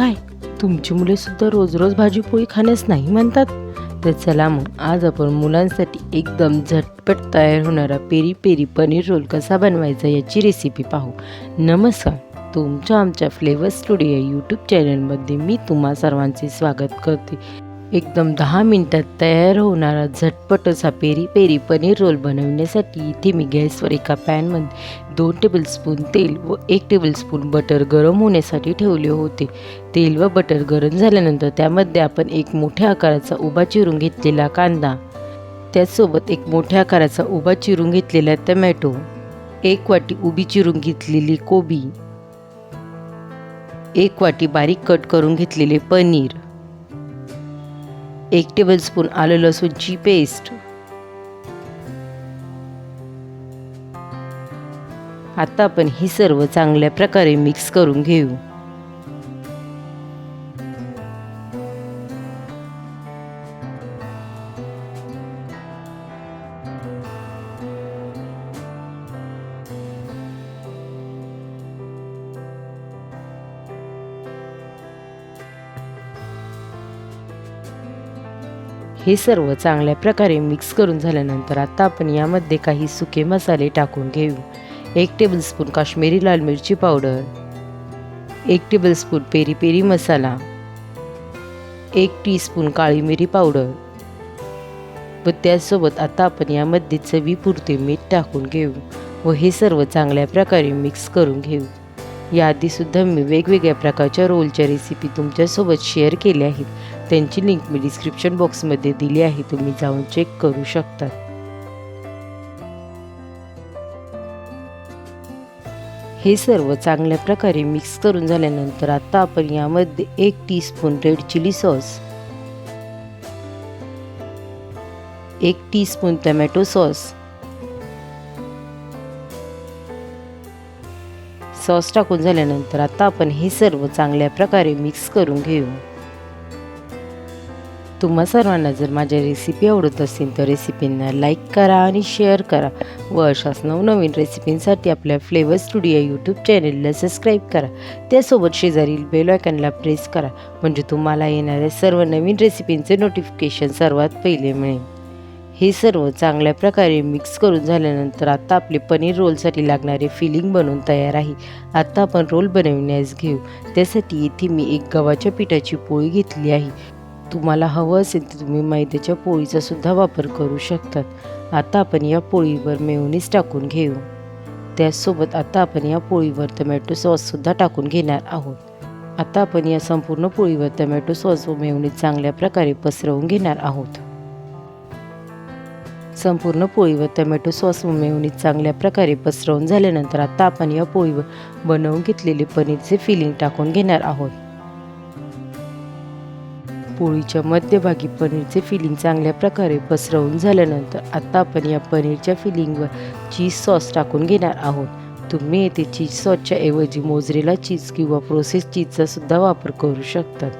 काय? तुमची मुले सुद्धा रोज रोज भाजीपोळी खाण्यास नाही म्हणतात? तर चला मग आज आपण मुलांसाठी एकदम झटपट तयार होणारा पेरी पेरी पनीर रोल कसा बनवायचा याची रेसिपी पाहू. नमस्कार तुमच्या आमच्या फ्लेवर स्टुडिओ यूट्यूब चॅनलमध्ये मी तुम्हा सर्वांचे स्वागत करते. एकदम दहा मिनटात तयार होणारा झटपट असा पेरी पेरी पनीर रोल बनवण्यासाठी इथे मी गॅसवर एका पॅनमध्ये दोन टेबलस्पून तेल व एक टेबलस्पून बटर गरम होण्यासाठी ठेवले होते. तेल व बटर गरम झाल्यानंतर त्यामध्ये आपण एक मोठ्या आकाराचा उभा चिरून घेतलेला कांदा त्याचसोबत एक मोठ्या आकाराचा उभा चिरून घेतलेला टमॅटो एक वाटी उभी चिरून घेतलेली कोबी एक वाटी बारीक कट करून घेतलेले पनीर. एक टेबलस्पून आलं लसूणची पेस्ट आता आपण हे सर्व चांगल्या प्रकारे मिक्स करून घेऊ. हे सर्व चांगल्या प्रकारे मिक्स करून झाल्यानंतर आता आपण यामध्ये काही सुके मसाले टाकून घेऊ. एक टेबलस्पून काश्मीरी लाल मिरची पावडर एक टेबलस्पून पेरी पेरी मसाला एक टीस्पून काळी मिरी पावडर व त्याचसोबत आता आपण यामध्ये चवीपुरते मीठ टाकून घेऊ व हे सर्व चांगल्या प्रकारे मिक्स करून घेऊ. याआधीसुद्धा मी वेगवेगळ्या प्रकारच्या रोलच्या रेसिपी तुमच्यासोबत शेअर केल्या आहेत. त्यांची लिंक मी डिस्क्रिप्शन बॉक्समध्ये दिली आहे. तुम्ही जाऊन चेक करू शकता हे सर्व चांगल्या प्रकारे मिक्स करून झाल्यानंतर आता आपण यामध्ये एक teaspoon red chilli sauce एक teaspoon tomato sauce sauce टाकून झाल्यानंतर आता आपण हे सर्व चांगल्या प्रकारे मिक्स करून घेऊ. तुम्हा सर्वांना जर माझ्या रेसिपी आवडत असेल तर रेसिपींना लाईक करा आणि शेअर करा. व अशाच नवनवीन रेसिपींसाठी आपल्या फ्लेवर स्टुडिओ यूट्यूब चॅनेलला सबस्क्राईब करा. त्यासोबत शेजारील बेल प्रेस करा म्हणजे तुम्हाला येणाऱ्या सर्व नवीन रेसिपींचे नोटिफिकेशन सर्वात पहिले मिळेल. हे सर्व चांगल्या प्रकारे मिक्स करून झाल्यानंतर आता आपले पनीर रोलसाठी लागणारे फिलिंग बनवून तयार आहे. आता आपण रोल बनविण्यास घेऊ. त्यासाठी इथे मी एक गव्हाच्या पिठाची पोळी घेतली आहे. तुम्हाला हवं असेल तर तुम्ही मैद्याच्या पोळीचा सुद्धा वापर करू शकतात. आता आपण या पोळीवर मेवणीच टाकून घेऊ. त्याचसोबत आता आपण या पोळीवर टमॅटो सॉससुद्धा टाकून घेणार आहोत. आता आपण या संपूर्ण पोळीवर टमॅटो सॉस व मेयोनीज चांगल्या प्रकारे पसरवून घेणार आहोत. संपूर्ण पोळीवर टमॅटो सॉस व मेयोनीज चांगल्या प्रकारे पसरवून झाल्यानंतर आता आपण या पोळीवर बनवून घेतलेले पनीरचे फिलिंग टाकून घेणार आहोत. पोळीच्या मध्यभागी पनीरचे फिलिंग चांगल्या प्रकारे पसरवून झाल्यानंतर आता आपण या पनीरच्या फिलिंगवर चीज सॉस टाकून घेणार आहोत. तुम्ही येथे चीज सॉसच्या ऐवजी मोजरेला चीज किंवा प्रोसेस चीजचा सुद्धा वापर करू शकतात.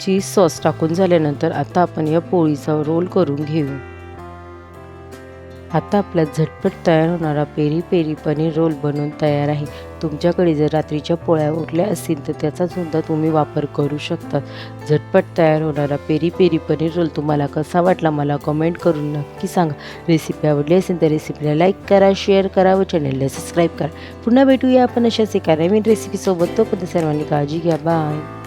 चीज सॉस टाकून झाल्यानंतर आता आपण या पोळीचा रोल करून घेऊ. आता आपला झटपट तयार होणारा पेरी पेरी पनीर रोल बनवून तयार आहे. तुमच्याकडे जर रात्रीच्या पोळ्या उरल्या असतील तर त्याचा सुद्धा तुम्ही वापर करू शकता. झटपट तयार होणारा पेरी पेरी पनीर रोल तुम्हाला कसा वाटला मला कमेंट करून नक्की सांगा. रेसिपी आवडली असेल तर रेसिपीला लाईक करा शेअर करा व चॅनलला सबस्क्राईब करा. पुन्हा भेटूया आपण अशाच एका नवीन रेसिपीसोबत तोपर्यंत सर्वांनी काळजी घ्या. बाय